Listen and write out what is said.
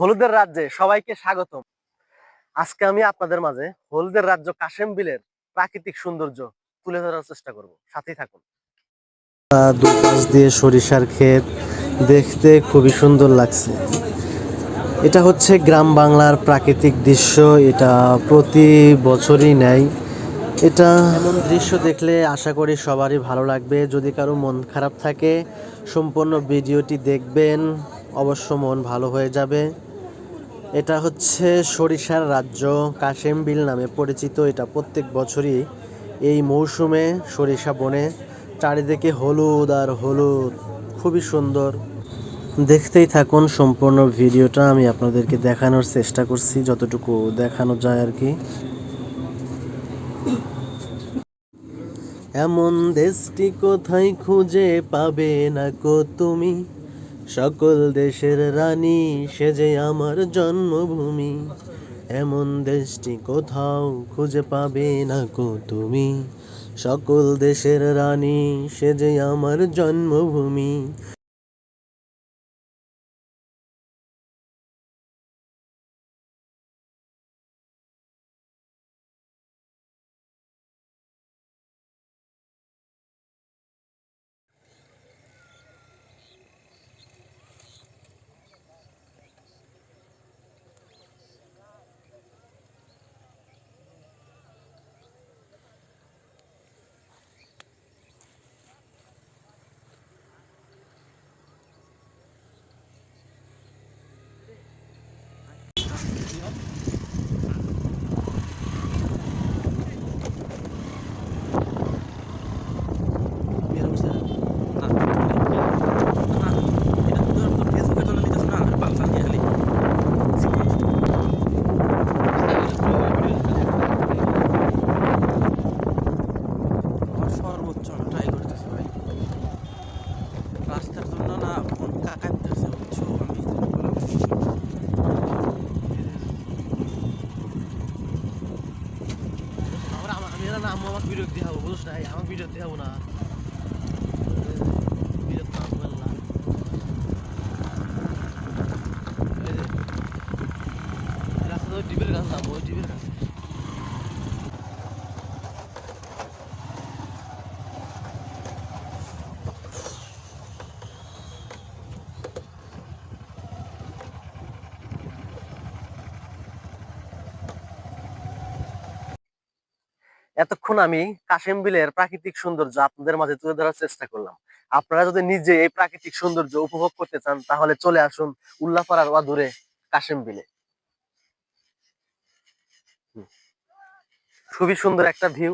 হলুদের রাজ্যে সবাইকে স্বাগতম। আজকে আমি আপনাদের মাঝে হলুদের রাজ্য কাশেম বিলের প্রাকৃতিক সৌন্দর্য তুলে ধরার চেষ্টা করব। সাথেই থাকুন। দুপাশ দিয়ে সরিষার ক্ষেত দেখতে খুবই সুন্দর লাগছে। এটা হচ্ছে গ্রাম বাংলার প্রাকৃতিক দৃশ্য। এটা প্রতি বছরই নেয়। এটা এমন দৃশ্য দেখলে আশা করি সবারই ভালো লাগবে। যদি কারও মন খারাপ থাকে, সম্পূর্ণ ভিডিওটি দেখবেন। অবশ্য মন ভালো হয়ে যাবে। এটা হচ্ছে সরিষার রাজ্য কাশেম বিল নামে পরিচিত। এটা প্রত্যেক বছরই এই মৌসুমে সরিষা বনে, চারিদিকে হলুদ আর হলুদ। খুবই সুন্দর। দেখতেই থাকুন সম্পূর্ণ ভিডিওটা, আমি আপনাদেরকে দেখানোর চেষ্টা করছি, যতটুকু দেখানো যায় আর কি। এমন দেশটি কোথায় খুঁজে পাবে না কো তুমি? সকল দেশের রানী, সে যে আমার জন্মভূমি। এমন দেশটি কোথাও খুঁজে পাবে না কো তুমি। সকল দেশের রানী, সে যে আমার জন্মভূমি। আমি না, আম্মু আমাকে বিরক্তি হব বুঝছ না আমাকে বিরক্তি হব না। আমি ডিবের গাছ যাব, ওই ডিবের এতক্ষণ আমি কাশেম বিলের প্রাকৃতিক সৌন্দর্য আপনাদের মাঝে তুলে ধরার চেষ্টা করলাম। আপনারা যদি নিজে এই প্রাকৃতিক সৌন্দর্য উপভোগ করতে চান, তাহলে চলে আসুন উল্লাপাড়ার দূরে কাশেম বিলে। খুবই সুন্দর একটা ভিউ।